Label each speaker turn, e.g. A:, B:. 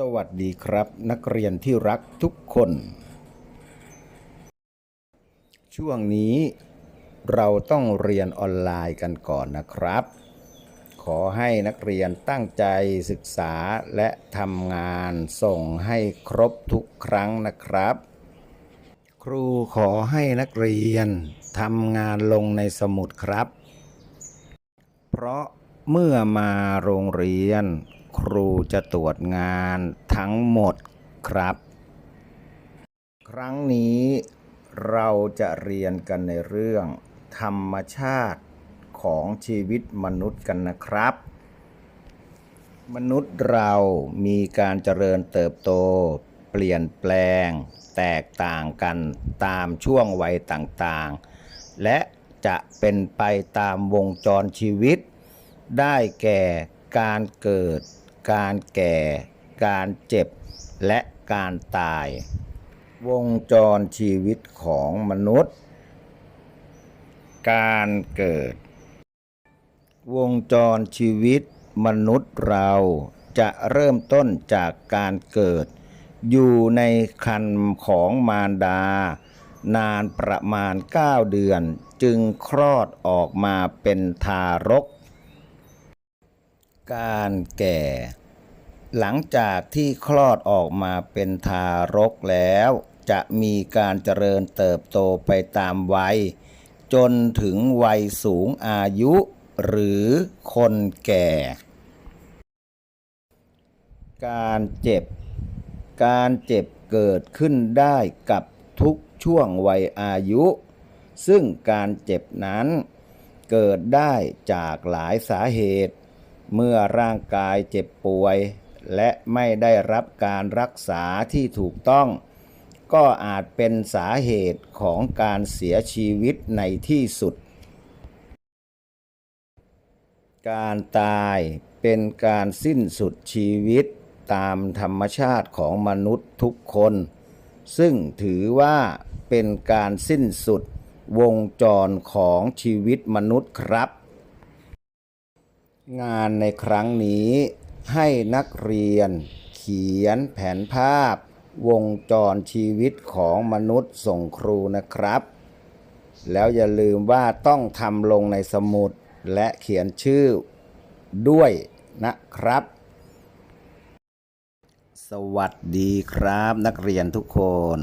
A: สวัสดีครับ นักเรียนที่รักทุกคน ช่วงนี้เราต้องเรียนออนไลน์กันก่อนนะครับ ขอให้นักเรียนตั้งใจศึกษาและทำงานส่งให้ครบทุกครั้งนะครับ ครูขอให้นักเรียนทำงานลงในสมุดครับ เพราะเมื่อมาโรงเรียน ครูจะตรวจงานทั้งหมดครับ ครั้งนี้เราจะเรียนกันในเรื่อง ธรรมชาติของชีวิตมนุษย์กันนะครับ มนุษย์เรามีการเจริญเติบโต เปลี่ยนแปลง แตกต่างกันตามช่วงวัยต่างๆ และจะเป็นไปตามวงจรชีวิต ได้แก่การเกิด การแก่ การเจ็บ และการตาย วงจรชีวิตของมนุษย์ การเกิด วงจรชีวิตมนุษย์เราจะเริ่มต้นจากการเกิด อยู่ในคันของมารดา นานประมาณ 9 เดือนจึงคลอดออกมาเป็นทารก การแก่ หลังจากที่คลอดออกมาเป็นทารกแล้ว จะมีการเจริญเติบโตไปตามวัย จนถึงวัยสูงอายุ หรือคนแก่ การเจ็บ การเจ็บเกิดขึ้นได้กับทุกช่วงวัยอายุ ซึ่งการเจ็บนั้นเกิดได้จากหลายสาเหตุ เมื่อร่างกายเจ็บป่วย และไม่ได้รับการรักษาที่ถูกต้อง ก็อาจเป็นสาเหตุของการเสียชีวิตในที่สุด การตายเป็นการสิ้นสุดชีวิตตามธรรมชาติของมนุษย์ทุกคน ซึ่งถือว่าเป็นการสิ้นสุดวงจรของชีวิตมนุษย์ครับ งานในครั้งนี้ให้นักเรียน เขียนแผนภาพ วงจรชีวิตของมนุษย์ส่งครูนะครับ แล้วอย่าลืมว่าต้องทำลงในสมุดและเขียนชื่อด้วยนะครับ สวัสดีครับนักเรียนทุกคน